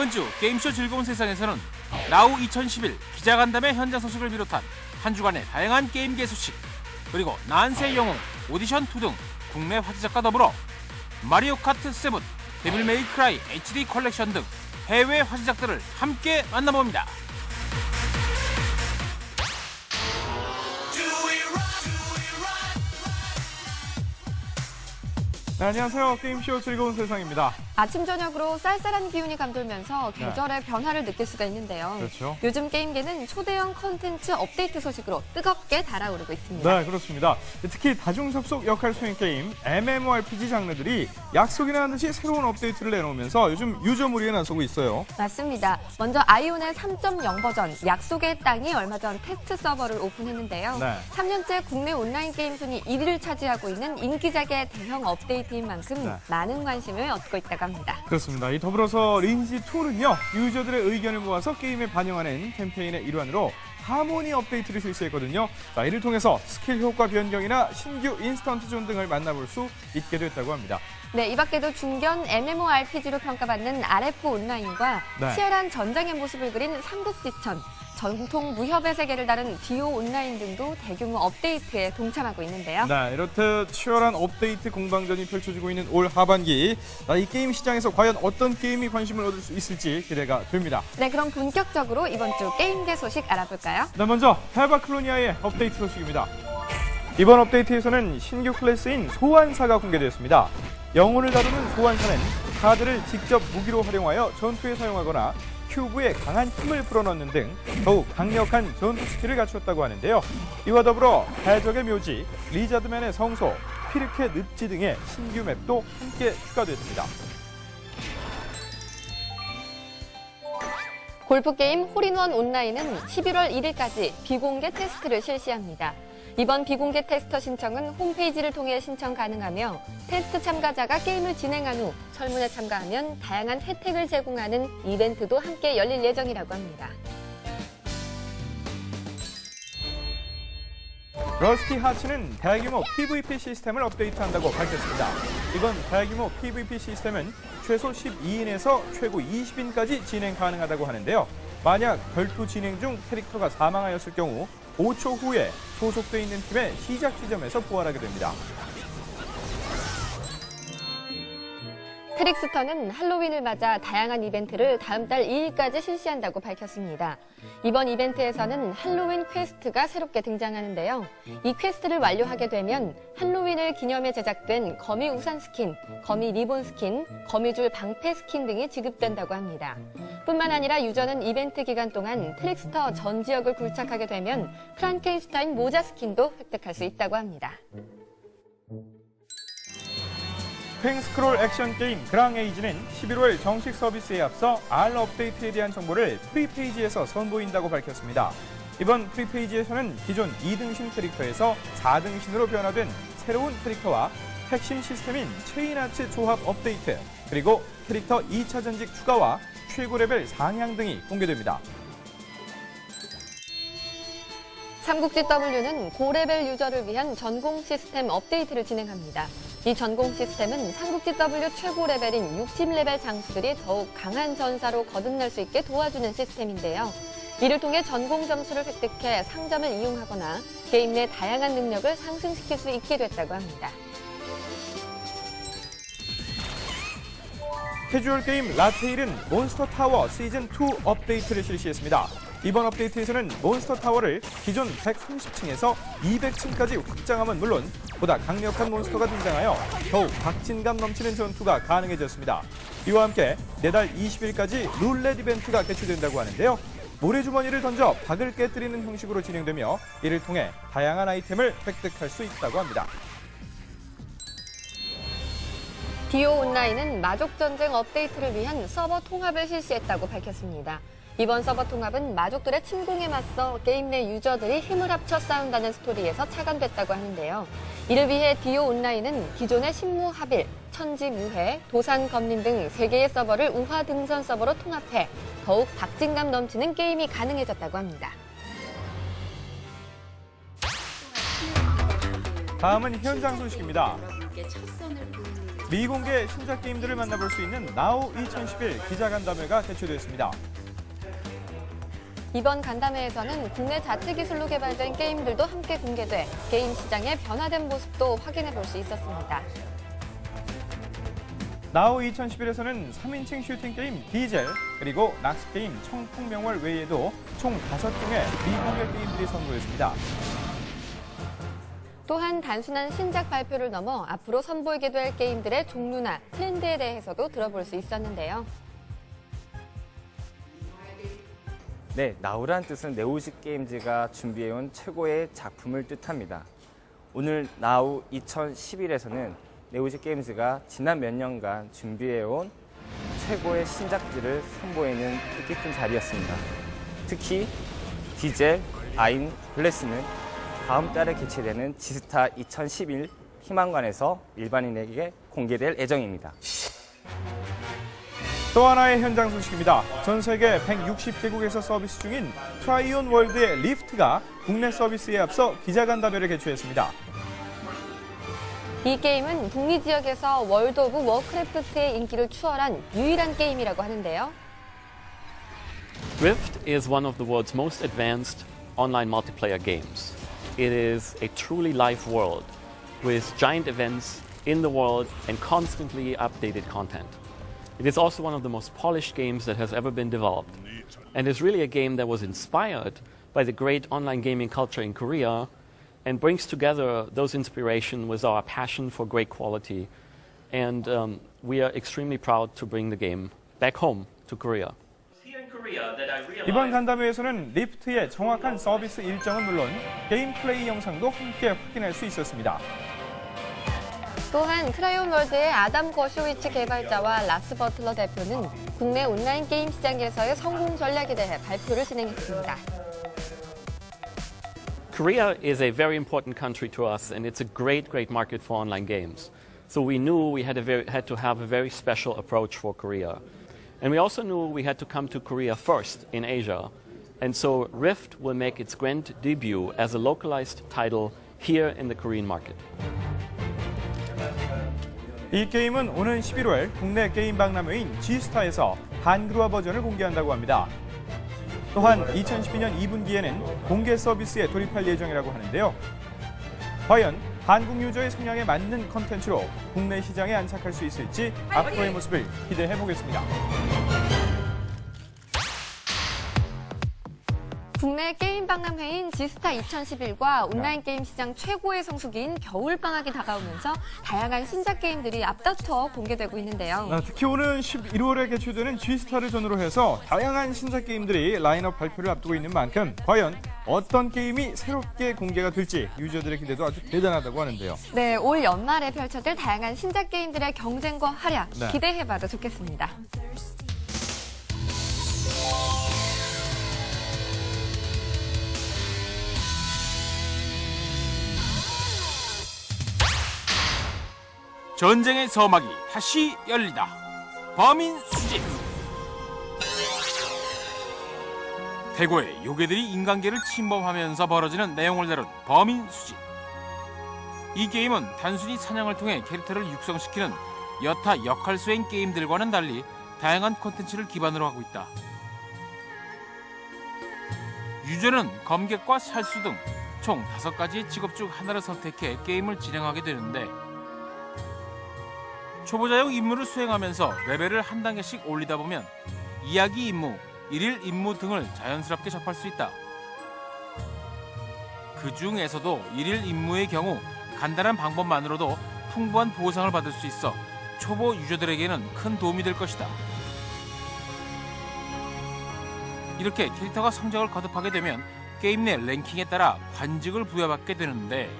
이번 주 게임쇼 즐거운 세상에서는 나우 2011 기자간담회 현장 소식을 비롯한 한 주간의 다양한 게임계 소식 그리고 난세 영웅 오디션 2 등 국내 화제작과 더불어 마리오 카트 7, 데빌 메이 크라이 HD 컬렉션 등 해외 화제작들을 함께 만나봅니다. 네, 안녕하세요. 게임쇼 즐거운 세상입니다. 아침 저녁으로 쌀쌀한 기운이 감돌면서 계절의 변화를 느낄 수가 있는데요. 네. 그렇죠. 요즘 게임계는 초대형 컨텐츠 업데이트 소식으로 뜨겁게 달아오르고 있습니다. 네, 그렇습니다. 특히 다중접속 역할 수행 게임, MMORPG 장르들이 약속이나 하는 듯이 새로운 업데이트를 내놓으면서 요즘 유저 무리에 나서고 있어요. 맞습니다. 먼저 아이온의 3.0 버전 약속의 땅이 얼마 전 테스트 서버를 오픈했는데요. 네. 3년째 국내 온라인 게임 순위 1위를 차지하고 있는 인기작의 대형 업데이트 인 만큼 네. 많은 관심을 얻고 있다고 합니다. 그렇습니다. 이 더불어서 린지 2는요, 유저들의 의견을 모아서 게임에 반영하는 캠페인의 일환으로 하모니 업데이트를 실시했거든요. 자, 이를 통해서 스킬 효과 변경이나 신규 인스턴트 존 등을 만나볼 수 있게 됐다고 합니다. 네, 이 밖에도 중견 MMORPG로 평가받는 RF 온라인과 네. 치열한 전쟁의 모습을 그린 삼국지천, 전통 무협의 세계를 다룬 디오 온라인 등도 대규모 업데이트에 동참하고 있는데요. 네, 이렇듯 치열한 업데이트 공방전이 펼쳐지고 있는 올 하반기. 자, 이 게임 시장에서 과연 어떤 게임이 관심을 얻을 수 있을지 기대가 됩니다. 네, 그럼 본격적으로 이번 주 게임계 소식 알아볼까요? 네, 먼저 페바클로니아의 업데이트 소식입니다. 이번 업데이트에서는 신규 클래스인 소환사가 공개되었습니다. 영혼을 다루는 소환사는 카드를 직접 무기로 활용하여 전투에 사용하거나 큐브에 강한 힘을 불어넣는 등 더욱 강력한 전투 스킬을 갖추었다고 하는데요. 이와 더불어 해적의 묘지, 리자드맨의 성소, 피르케 늪지 등의 신규 맵도 함께 추가됐습니다. 골프 게임 홀인원 온라인은 11월 1일까지 비공개 테스트를 실시합니다. 이번 비공개 테스터 신청은 홈페이지를 통해 신청 가능하며 테스트 참가자가 게임을 진행한 후 설문에 참가하면 다양한 혜택을 제공하는 이벤트도 함께 열릴 예정이라고 합니다. 러스티 하츠는 대규모 PVP 시스템을 업데이트한다고 밝혔습니다. 이번 대규모 PVP 시스템은 최소 12인에서 최고 20인까지 진행 가능하다고 하는데요. 만약 별도 진행 중 캐릭터가 사망하였을 경우 5초 후에 소속돼 있는 팀의 시작 지점에서 부활하게 됩니다. 트릭스터는 할로윈을 맞아 다양한 이벤트를 다음 달 2일까지 실시한다고 밝혔습니다. 이번 이벤트에서는 할로윈 퀘스트가 새롭게 등장하는데요. 이 퀘스트를 완료하게 되면 할로윈을 기념해 제작된 거미 우산 스킨, 거미 리본 스킨, 거미줄 방패 스킨 등이 지급된다고 합니다. 뿐만 아니라 유저는 이벤트 기간 동안 트릭스터 전 지역을 굴착하게 되면 프란켄슈타인 모자 스킨도 획득할 수 있다고 합니다. 팽스크롤 액션 게임 그랑에이지는 11월 정식 서비스에 앞서 R 업데이트에 대한 정보를 프리페이지에서 선보인다고 밝혔습니다. 이번 프리페이지에서는 기존 2등신 캐릭터에서 4등신으로 변화된 새로운 캐릭터와 핵심 시스템인 체인아츠 조합 업데이트, 그리고 캐릭터 2차 전직 추가와 최고 레벨 상향 등이 공개됩니다. 삼국지 W는 고레벨 유저를 위한 전공 시스템 업데이트를 진행합니다. 이 전공 시스템은 삼국지 W 최고 레벨인 60레벨 장수들이 더욱 강한 전사로 거듭날 수 있게 도와주는 시스템인데요. 이를 통해 전공 점수를 획득해 상점을 이용하거나 게임 내 다양한 능력을 상승시킬 수 있게 됐다고 합니다. 캐주얼 게임 라테일은 몬스터 타워 시즌 2 업데이트를 실시했습니다. 이번 업데이트에서는 몬스터 타워를 기존 130층에서 200층까지 확장함은 물론 보다 강력한 몬스터가 등장하여 더욱 박진감 넘치는 전투가 가능해졌습니다. 이와 함께 내달 20일까지 룰렛 이벤트가 개최된다고 하는데요. 모래주머니를 던져 박을 깨뜨리는 형식으로 진행되며 이를 통해 다양한 아이템을 획득할 수 있다고 합니다. 디오 온라인은 마족 전쟁 업데이트를 위한 서버 통합을 실시했다고 밝혔습니다. 이번 서버 통합은 마족들의 침공에 맞서 게임 내 유저들이 힘을 합쳐 싸운다는 스토리에서 착안됐다고 하는데요. 이를 위해 디오 온라인은 기존의 신무하빌, 천지무해, 도산검린 등 세개의 서버를 우화 등선 서버로 통합해 더욱 박진감 넘치는 게임이 가능해졌다고 합니다. 다음은 현장 소식입니다. 미공개 신작 게임들을 만나볼 수 있는 나우 2011 기자간담회가 개최되었습니다. 이번 간담회에서는 국내 자체 기술로 개발된 게임들도 함께 공개돼 게임 시장의 변화된 모습도 확인해 볼 수 있었습니다. 나우 2011에서는 3인칭 슈팅 게임 디젤 그리고 락스 게임 청풍명월 외에도 총 5종의 미공개 게임들이 선보였습니다. 또한 단순한 신작 발표를 넘어 앞으로 선보이게 될 게임들의 종류나 트렌드에 대해서도 들어볼 수 있었는데요. 네, 나우란 뜻은 네오직 게임즈가 준비해온 최고의 작품을 뜻합니다. 오늘 나우 2011에서는 네오직 게임즈가 지난 몇 년간 준비해온 최고의 신작들을 선보이는 뜻깊은 자리였습니다. 특히 디젤, 아임, 블레스는 다음 달에 개최되는 지스타 2011 희망관에서 일반인에게 공개될 예정입니다. 또 하나의 현장 소식입니다. 전 세계 160개국에서 서비스 중인 트라이온 월드의 리프트가 국내 서비스에 앞서 기자간담회를 개최했습니다. 이 게임은 북미 지역에서 월드 오브 워크래프트의 인기를 추월한 유일한 게임이라고 하는데요. Rift is one of the world's most advanced online multiplayer games. It is a truly live world with giant events in the world and constantly updated content. It is also one of the most polished games that has ever been developed, and is really a game that was inspired by the great online gaming culture in Korea and brings together those inspiration with our passion for great quality. And um, we are extremely proud to bring the game back home to Korea. 이번 간담회에서는 리프트의 정확한 서비스 일정은 물론 게임 플레이 영상도 함께 확인할 수 있었습니다. 또한 트라이온 월드의 아담 거쇼위치 개발자와 라스 버틀러 대표는 국내 온라인 게임 시장에서의 성공 전략에 대해 발표를 진행했습니다. Korea is a very important country to us, and it's a great, great market for online games. So we knew we had, a very, had to have a very special approach for Korea. And we also knew we had to come to Korea first in Asia. And so Rift will make its grand debut as a localized title here in the Korean market. 이 게임은 오는 11월 국내 게임 박람회인 G스타에서 한글화 버전을 공개한다고 합니다. 또한 2012년 2분기에는 공개 서비스에 돌입할 예정이라고 하는데요. 과연 한국 유저의 성향에 맞는 컨텐츠로 국내 시장에 안착할 수 있을지 앞으로의 모습을 기대해 보겠습니다. 국내 게임 박람회인 지스타 2011과 온라인 게임 시장 최고의 성수기인 겨울방학이 다가오면서 다양한 신작 게임들이 앞다퉈 공개되고 있는데요. 아, 특히 오는 11월에 개최되는 G스타를 전후로 해서 다양한 신작 게임들이 라인업 발표를 앞두고 있는 만큼 과연 어떤 게임이 새롭게 공개가 될지 유저들의 기대도 아주 대단하다고 하는데요. 네, 올 연말에 펼쳐질 다양한 신작 게임들의 경쟁과 활약 네. 기대해봐도 좋겠습니다. 전쟁의 서막이 다시 열리다. 범인 수집. 대구의 요괴들이 인간계를 침범하면서 벌어지는 내용을 다룬 범인 수집. 이 게임은 단순히 사냥을 통해 캐릭터를 육성시키는 여타 역할 수행 게임들과는 달리 다양한 콘텐츠를 기반으로 하고 있다. 유저는 검객과 살수 등총 다섯 가지의 직업 중 하나를 선택해 게임을 진행하게 되는데 초보자용 임무를 수행하면서 레벨을 한 단계씩 올리다 보면 이야기 임무, 일일 임무 등을 자연스럽게 접할 수 있다. 그 중에서도 일일 임무의 경우 간단한 방법만으로도 풍부한 보상을 받을 수 있어 초보 유저들에게는 큰 도움이 될 것이다. 이렇게 캐릭터가 성적을 거듭하게 되면 게임 내 랭킹에 따라 관직을 부여받게 되는데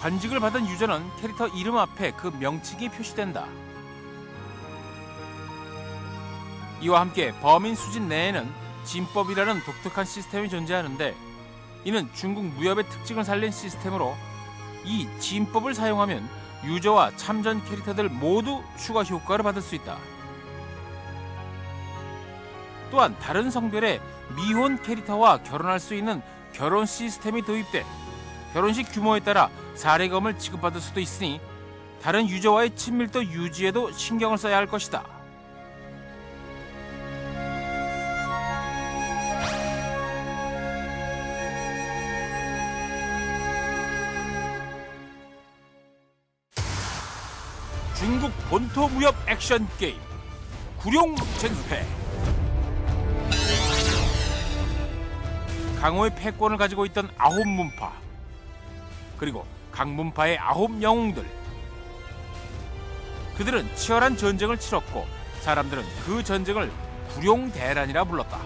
관직을 받은 유저는 캐릭터 이름 앞에 그 명칭이 표시된다. 이와 함께 범인 수집 내에는 진법이라는 독특한 시스템이 존재하는데 이는 중국 무협의 특징을 살린 시스템으로 이 진법을 사용하면 유저와 참전 캐릭터들 모두 추가 효과를 받을 수 있다. 또한 다른 성별의 미혼 캐릭터와 결혼할 수 있는 결혼 시스템이 도입돼 결혼식 규모에 따라 사례금을 지급받을 수도 있으니 다른 유저와의 친밀도 유지에도 신경을 써야 할 것이다. 중국 본토 무협 액션 게임 구룡 쟁패 강호의 패권을 가지고 있던 아홉 문파 그리고 각 문파의 아홉 영웅들 그들은 치열한 전쟁을 치렀고 사람들은 그 전쟁을 구룡대란이라 불렀다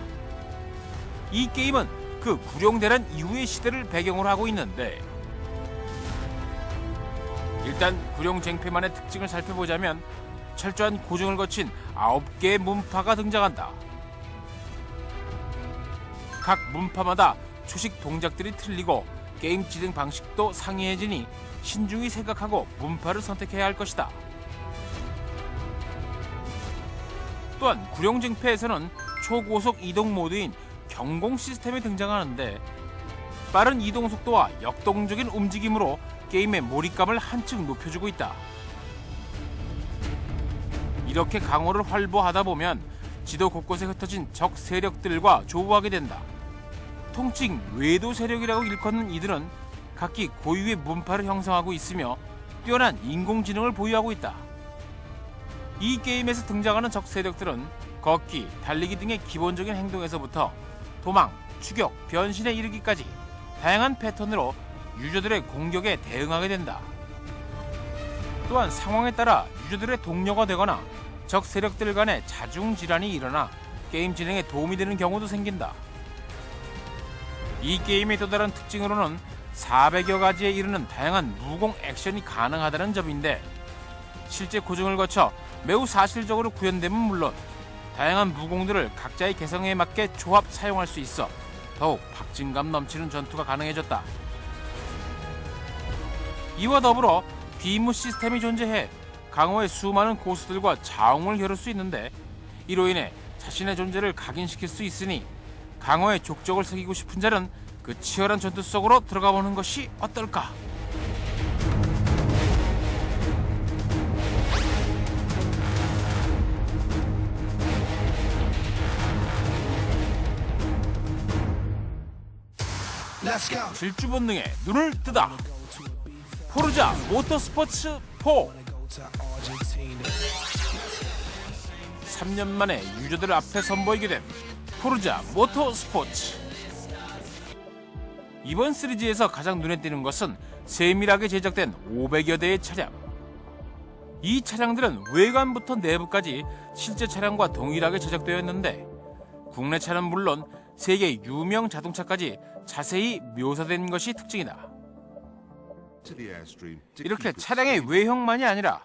이 게임은 그 구룡대란 이후의 시대를 배경으로 하고 있는데 일단 구룡쟁패만의 특징을 살펴보자면 철저한 고증을 거친 아홉 개의 문파가 등장한다. 각 문파마다 초식 동작들이 틀리고 게임 진행 방식도 상이해지니 신중히 생각하고 문파를 선택해야 할 것이다. 또한 구룡쟁패에서는 초고속 이동 모드인 경공 시스템이 등장하는데 빠른 이동 속도와 역동적인 움직임으로 게임의 몰입감을 한층 높여주고 있다. 이렇게 강호를 활보하다 보면 지도 곳곳에 흩어진 적 세력들과 조우하게 된다. 통칭 외도 세력이라고 일컫는 이들은 각기 고유의 문파를 형성하고 있으며 뛰어난 인공지능을 보유하고 있다. 이 게임에서 등장하는 적 세력들은 걷기, 달리기 등의 기본적인 행동에서부터 도망, 추격, 변신에 이르기까지 다양한 패턴으로 유저들의 공격에 대응하게 된다. 또한 상황에 따라 유저들의 동료가 되거나 적 세력들 간의 자중 질환이 일어나 게임 진행에 도움이 되는 경우도 생긴다. 이 게임의 또 다른 특징으로는 400여 가지에 이르는 다양한 무공 액션이 가능하다는 점인데 실제 고증을 거쳐 매우 사실적으로 구현되면 물론 다양한 무공들을 각자의 개성에 맞게 조합 사용할 수 있어 더욱 박진감 넘치는 전투가 가능해졌다. 이와 더불어 비무 시스템이 존재해 강호의 수많은 고수들과 자웅을 겨룰 수 있는데 이로 인해 자신의 존재를 각인시킬 수 있으니 강호의 족적을 새기고 싶은 자는 그 치열한 전투 속으로 들어가 보는 것이 어떨까? 질주 본능에 눈을 뜨다. 포르자 모터스포츠 4 3년 만에 유저들 앞에 선보이게 된 포르자 모터스포츠. 이번 시리즈에서 가장 눈에 띄는 것은 세밀하게 제작된 500여 대의 차량. 이 차량들은 외관부터 내부까지 실제 차량과 동일하게 제작되었는데 국내 차는 물론 세계 유명 자동차까지 자세히 묘사된 것이 특징이다 이렇게 차량의 외형만이 아니라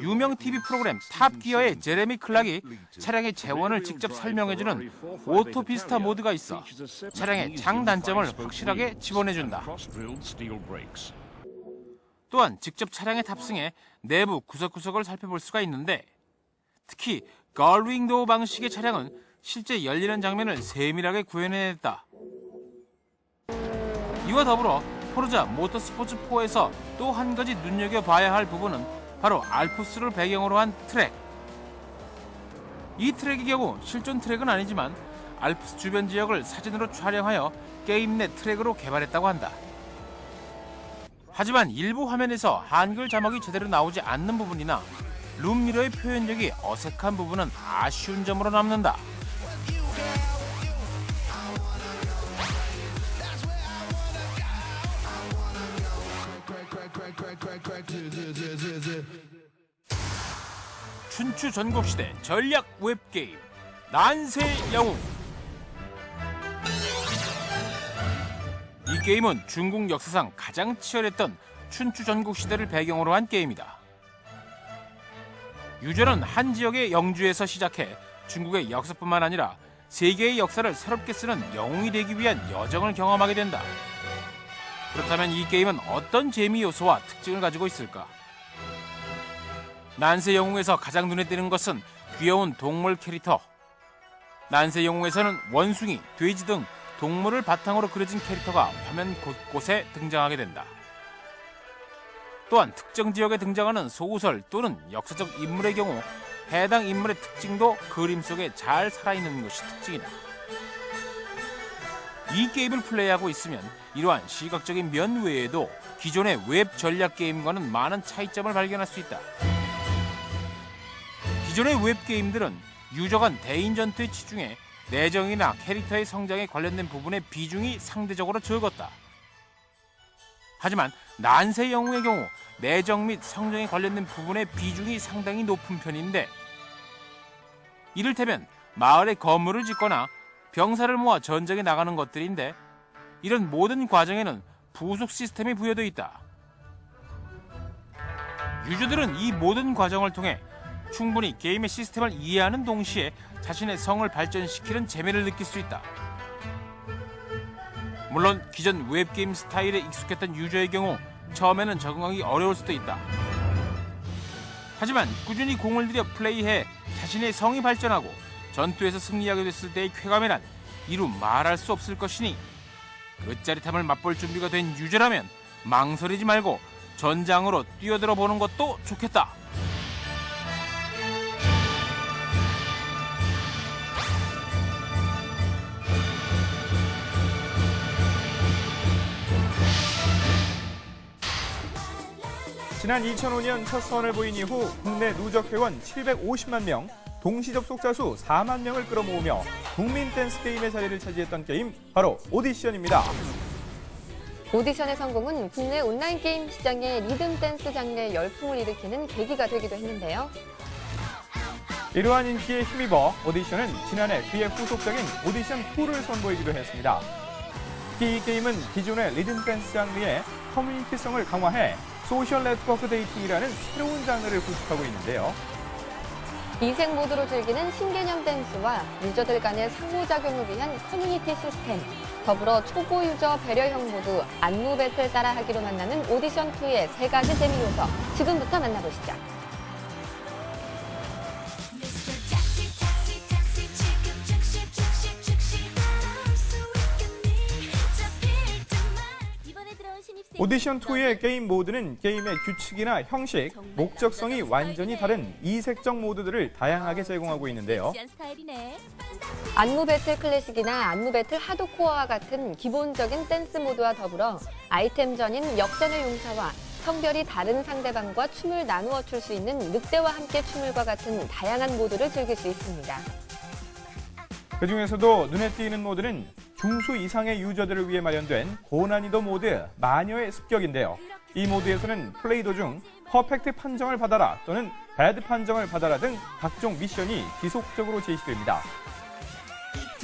유명 TV 프로그램 탑기어의 제레미 클락이 차량의 재원을 직접 설명해주는 오토피스타 모드가 있어 차량의 장단점을 확실하게 집어내준다. 또한 직접 차량에 탑승해 내부 구석구석을 살펴볼 수가 있는데 특히 걸윙도어 방식의 차량은 실제 열리는 장면을 세밀하게 구현해냈다. 이와 더불어 포르자 모터스포츠 4에서 또 한 가지 눈여겨봐야 할 부분은 바로 알프스를 배경으로 한 트랙. 이 트랙의 경우 실존 트랙은 아니지만 알프스 주변 지역을 사진으로 촬영하여 게임 내 트랙으로 개발했다고 한다. 하지만 일부 화면에서 한글 자막이 제대로 나오지 않는 부분이나 룸미러의 표현력이 어색한 부분은 아쉬운 점으로 남는다. 춘추 전국시대 전략 웹게임 난세 영웅 이 게임은 중국 역사상 가장 치열했던 춘추 전국시대를 배경으로 한 게임이다. 유저는 한 지역의 영주에서 시작해 중국의 역사뿐만 아니라 세계의 역사를 새롭게 쓰는 영웅이 되기 위한 여정을 경험하게 된다. 그렇다면 이 게임은 어떤 재미 요소와 특징을 가지고 있을까? 난세 영웅에서 가장 눈에 띄는 것은 귀여운 동물 캐릭터. 난세 영웅에서는 원숭이, 돼지 등 동물을 바탕으로 그려진 캐릭터가 화면 곳곳에 등장하게 된다. 또한 특정 지역에 등장하는 소설 또는 역사적 인물의 경우 해당 인물의 특징도 그림 속에 잘 살아있는 것이 특징이다. 이 게임을 플레이하고 있으면 이러한 시각적인 면 외에도 기존의 웹 전략 게임과는 많은 차이점을 발견할 수 있다. 기존의 웹 게임들은 유저 간 대인 전투에 치중해 내정이나 캐릭터의 성장에 관련된 부분의 비중이 상대적으로 적었다. 하지만 난세 영웅의 경우 내정 및 성장에 관련된 부분의 비중이 상당히 높은 편인데 이를테면 마을에 건물을 짓거나 병사를 모아 전쟁에 나가는 것들인데 이런 모든 과정에는 부속 시스템이 부여되어 있다. 유저들은 이 모든 과정을 통해 충분히 게임의 시스템을 이해하는 동시에 자신의 성을 발전시키는 재미를 느낄 수 있다. 물론 기존 웹게임 스타일에 익숙했던 유저의 경우 처음에는 적응하기 어려울 수도 있다. 하지만 꾸준히 공을 들여 플레이해 자신의 성이 발전하고 전투에서 승리하게 됐을 때의 쾌감이란 이루 말할 수 없을 것이니 그 짜릿함을 맛볼 준비가 된 유저라면 망설이지 말고 전장으로 뛰어들어 보는 것도 좋겠다. 지난 2005년 첫 선을 보인 이후 국내 누적 회원 750만 명, 동시 접속자 수 4만 명을 끌어모으며 국민 댄스 게임의 자리를 차지했던 게임 바로 오디션입니다. 오디션의 성공은 국내 온라인 게임 시장에 리듬 댄스 장르의 열풍을 일으키는 계기가 되기도 했는데요. 이러한 인기에 힘입어 오디션은 지난해 그의 후속작인 오디션 2를 선보이기도 했습니다. 특히 이 게임은 기존의 리듬 댄스 장르의 커뮤니티성을 강화해 소셜 네트워크 데이팅이라는 새로운 장르를 구축하고 있는데요. 이색 모드로 즐기는 신개념 댄스와 유저들 간의 상호작용을 위한 커뮤니티 시스템, 더불어 초보 유저 배려형 모드, 안무 배틀 따라하기로 만나는 오디션2의 세 가지 재미 요소, 지금부터 만나보시죠. 오디션 2의 게임 모드는 게임의 규칙이나 형식, 목적성이 완전히 다른 이색적 모드들을 다양하게 제공하고 있는데요. 안무 배틀 클래식이나 안무 배틀 하드코어와 같은 기본적인 댄스 모드와 더불어 아이템 전인 역전의 용사와 성별이 다른 상대방과 춤을 나누어 출 수 있는 늑대와 함께 춤을과 같은 다양한 모드를 즐길 수 있습니다. 그 중에서도 눈에 띄는 모드는 중수 이상의 유저들을 위해 마련된 고난이도 모드 마녀의 습격인데요. 이 모드에서는 플레이 도중 퍼펙트 판정을 받아라 또는 배드 판정을 받아라 등 각종 미션이 지속적으로 제시됩니다.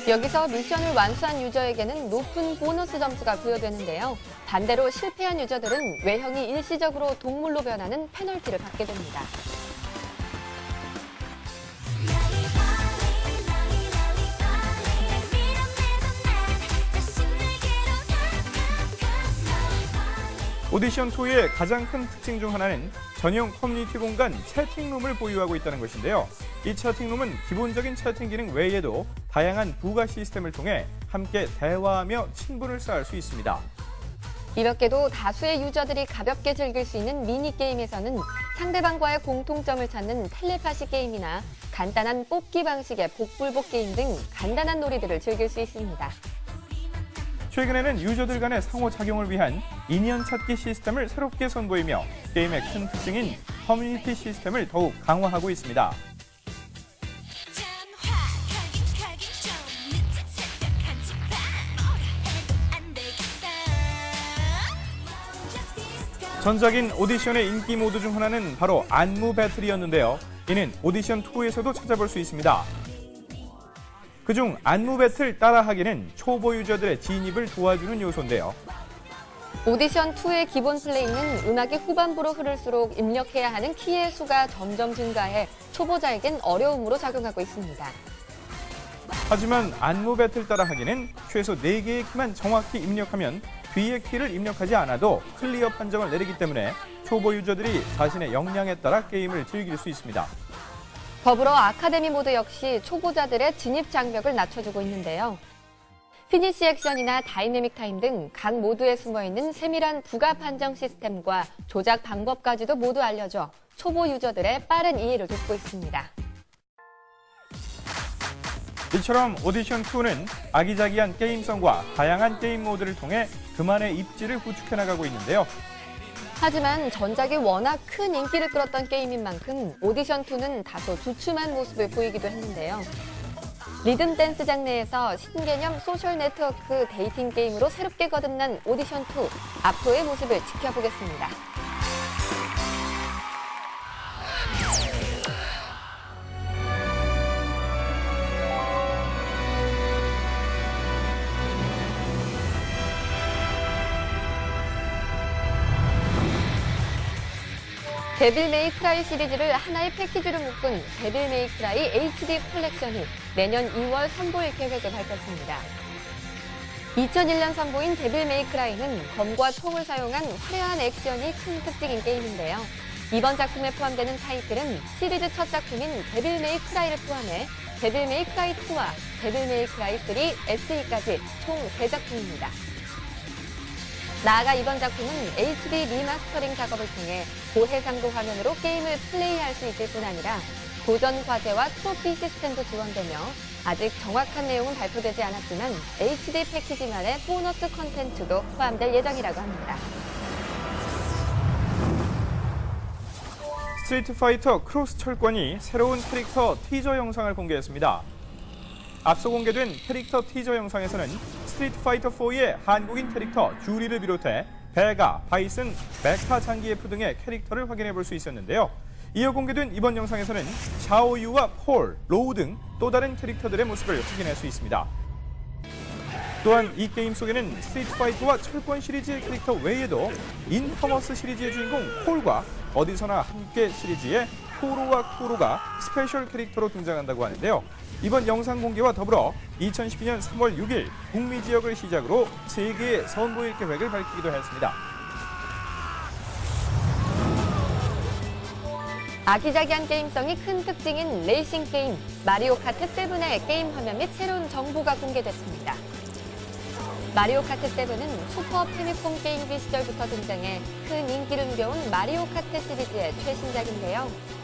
여기서 미션을 완수한 유저에게는 높은 보너스 점수가 부여되는데요. 반대로 실패한 유저들은 외형이 일시적으로 동물로 변하는 페널티를 받게 됩니다. 오디션 2의 가장 큰 특징 중 하나는 전용 커뮤니티 공간 채팅룸을 보유하고 있다는 것인데요. 이 채팅룸은 기본적인 채팅 기능 외에도 다양한 부가 시스템을 통해 함께 대화하며 친분을 쌓을 수 있습니다. 이렇게도 다수의 유저들이 가볍게 즐길 수 있는 미니게임에서는 상대방과의 공통점을 찾는 텔레파시 게임이나 간단한 뽑기 방식의 복불복 게임 등 간단한 놀이들을 즐길 수 있습니다. 최근에는 유저들 간의 상호작용을 위한 인연 찾기 시스템을 새롭게 선보이며 게임의 큰 특징인 커뮤니티 시스템을 더욱 강화하고 있습니다. 전작인 오디션의 인기 모드 중 하나는 바로 안무 배틀이었는데요. 이는 오디션 2에서도 찾아볼 수 있습니다. 그중 안무 배틀 따라하기는 초보 유저들의 진입을 도와주는 요소인데요. 오디션 2의 기본 플레이는 음악이 후반부로 흐를수록 입력해야 하는 키의 수가 점점 증가해 초보자에겐 어려움으로 작용하고 있습니다. 하지만 안무 배틀 따라하기는 최소 4개의 키만 정확히 입력하면 뒤의 키를 입력하지 않아도 클리어 판정을 내리기 때문에 초보 유저들이 자신의 역량에 따라 게임을 즐길 수 있습니다. 더불어 아카데미 모드 역시 초보자들의 진입 장벽을 낮춰주고 있는데요. 피니시 액션이나 다이내믹 타임 등 각 모드에 숨어있는 세밀한 부가 판정 시스템과 조작 방법까지도 모두 알려줘 초보 유저들의 빠른 이해를 돕고 있습니다. 이처럼 오디션2는 아기자기한 게임성과 다양한 게임 모드를 통해 그만의 입지를 구축해 나가고 있는데요. 하지만 전작이 워낙 큰 인기를 끌었던 게임인 만큼 오디션2는 다소 주춤한 모습을 보이기도 했는데요. 리듬 댄스 장르에서 신개념 소셜 네트워크 데이팅 게임으로 새롭게 거듭난 오디션2 앞으로의 모습을 지켜보겠습니다. 데빌 메이 크라이 시리즈를 하나의 패키지로 묶은 데빌 메이 크라이 HD 컬렉션이 내년 2월 선보일 계획을 밝혔습니다. 2001년 선보인 데빌 메이 크라이는 검과 총을 사용한 화려한 액션이 큰 특징인 게임인데요. 이번 작품에 포함되는 타이틀은 시리즈 첫 작품인 데빌 메이 크라이를 포함해 데빌 메이 크라이 2와 데빌 메이 크라이 3, SE까지 총 3작품입니다. 나아가 이번 작품은 HD 리마스터링 작업을 통해 고해상도 화면으로 게임을 플레이할 수 있을 뿐 아니라 도전 과제와 트로피 시스템도 지원되며 아직 정확한 내용은 발표되지 않았지만 HD 패키지만의 보너스 컨텐츠도 포함될 예정이라고 합니다. 스트리트 파이터 크로스 철권이 새로운 캐릭터 티저 영상을 공개했습니다. 앞서 공개된 캐릭터 티저 영상에서는 스트리트 파이터 4의 한국인 캐릭터 주리를 비롯해 베가, 바이슨, 메카 장기예프 등의 캐릭터를 확인해 볼 수 있었는데요. 이어 공개된 이번 영상에서는 샤오유와 폴, 로우 등 또 다른 캐릭터들의 모습을 확인할 수 있습니다. 또한 이 게임 속에는 스트리트 파이터와 철권 시리즈의 캐릭터 외에도 인퍼머스 시리즈의 주인공 폴과 어디서나 함께 시리즈의 포로와 쿠로가 스페셜 캐릭터로 등장한다고 하는데요. 이번 영상 공개와 더불어 2012년 3월 6일 북미 지역을 시작으로 세계에 선보일 계획을 밝히기도 했습니다. 아기자기한 게임성이 큰 특징인 레이싱 게임 마리오 카트 7의 게임 화면 및 새로운 정보가 공개됐습니다. 마리오 카트 7은 슈퍼 패미콤 게임기 시절부터 등장해 큰 인기를 누려온 마리오 카트 시리즈의 최신작인데요.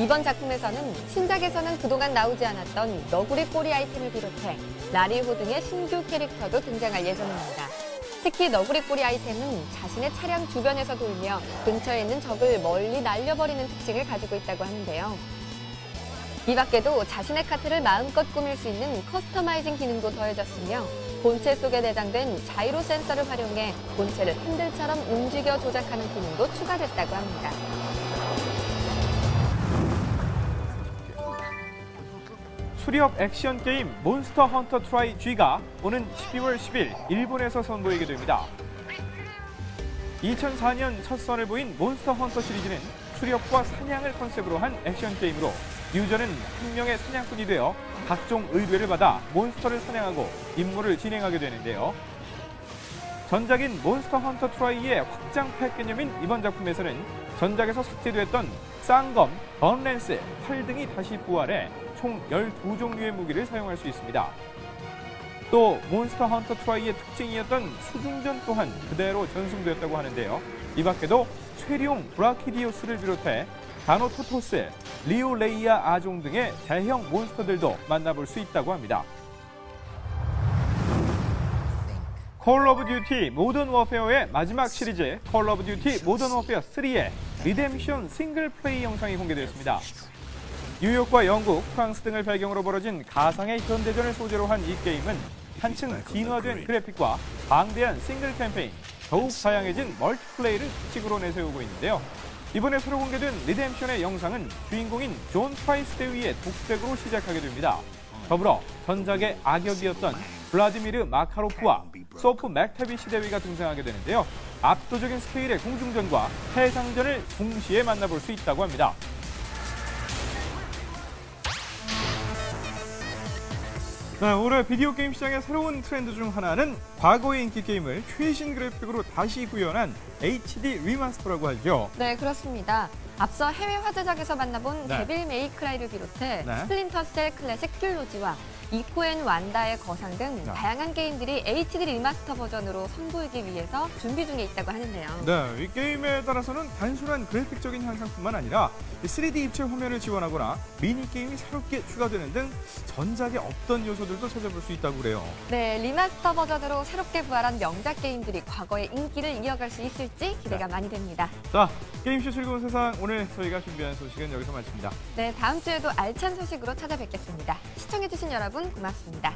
이번 작품에서는 신작에서는 그동안 나오지 않았던 너구리 꼬리 아이템을 비롯해 라리호 등의 신규 캐릭터도 등장할 예정입니다. 특히 너구리 꼬리 아이템은 자신의 차량 주변에서 돌며 근처에 있는 적을 멀리 날려버리는 특징을 가지고 있다고 하는데요. 이 밖에도 자신의 카트를 마음껏 꾸밀 수 있는 커스터마이징 기능도 더해졌으며 본체 속에 내장된 자이로 센서를 활용해 본체를 핸들처럼 움직여 조작하는 기능도 추가됐다고 합니다. 수리업 액션 게임 몬스터 헌터 트라이 G가 오는 12월 10일 일본에서 선보이게 됩니다. 2004년 첫 선을 보인 몬스터 헌터 시리즈는 수렵과 사냥을 컨셉으로 한 액션 게임으로 유저는 한 명의 사냥꾼이 되어 각종 의뢰를 받아 몬스터를 사냥하고 임무를 진행하게 되는데요. 전작인 몬스터 헌터 트라이의 확장팩 개념인 이번 작품에서는 전작에서 삭제됐던 쌍검, 번랜스, 활 등이 다시 부활해 총 12종류의 무기를 사용할 수 있습니다. 또 몬스터 헌터 트라이의 특징이었던 수중전 또한 그대로 전승되었다고 하는데요. 이 밖에도 최룡 브라키디오스를 비롯해 다노토토스, 리오레이아 아종 등의 대형 몬스터들도 만나볼 수 있다고 합니다. 콜 오브 듀티 모던 워페어의 마지막 시리즈 콜 오브 듀티 모던 워페어 3의 리뎀션 싱글 플레이 영상이 공개되었습니다. 뉴욕과 영국, 프랑스 등을 배경으로 벌어진 가상의 현대전을 소재로 한 이 게임은 한층 진화된 그래픽과 방대한 싱글 캠페인, 더욱 다양해진 멀티플레이를 특징으로 내세우고 있는데요. 이번에 새로 공개된 리뎀션의 영상은 주인공인 존 프라이스 대위의 독백으로 시작하게 됩니다. 더불어 전작의 악역이었던 블라디미르 마카로프와 소프 맥타비시 대위가 등장하게 되는데요. 압도적인 스케일의 공중전과 해상전을 동시에 만나볼 수 있다고 합니다. 네, 올해 비디오 게임 시장의 새로운 트렌드 중 하나는 과거의 인기 게임을 최신 그래픽으로 다시 구현한 HD 리마스터라고 하죠. 네, 그렇습니다. 앞서 해외 화제작에서 만나본 네. 데빌 메이크라이를 비롯해 네. 스플린터 셀 클래식 트릴로지와 이코앤 완다의 거상 등 야. 다양한 게임들이 HD 리마스터 버전으로 선보이기 위해서 준비 중에 있다고 하는데요. 네, 이 게임에 따라서는 단순한 그래픽적인 향상뿐만 아니라 이 3D 입체 화면을 지원하거나 미니 게임이 새롭게 추가되는 등 전작에 없던 요소들도 찾아볼 수 있다고 그래요. 네, 리마스터 버전으로 새롭게 부활한 명작 게임들이 과거의 인기를 이어갈 수 있을지 기대가 많이 됩니다. 자, 게임쇼 즐거운 세상 오늘 저희가 준비한 소식은 여기서 마칩니다. 네, 다음 주에도 알찬 소식으로 찾아뵙겠습니다. 시청해주신 여러분 고맙습니다.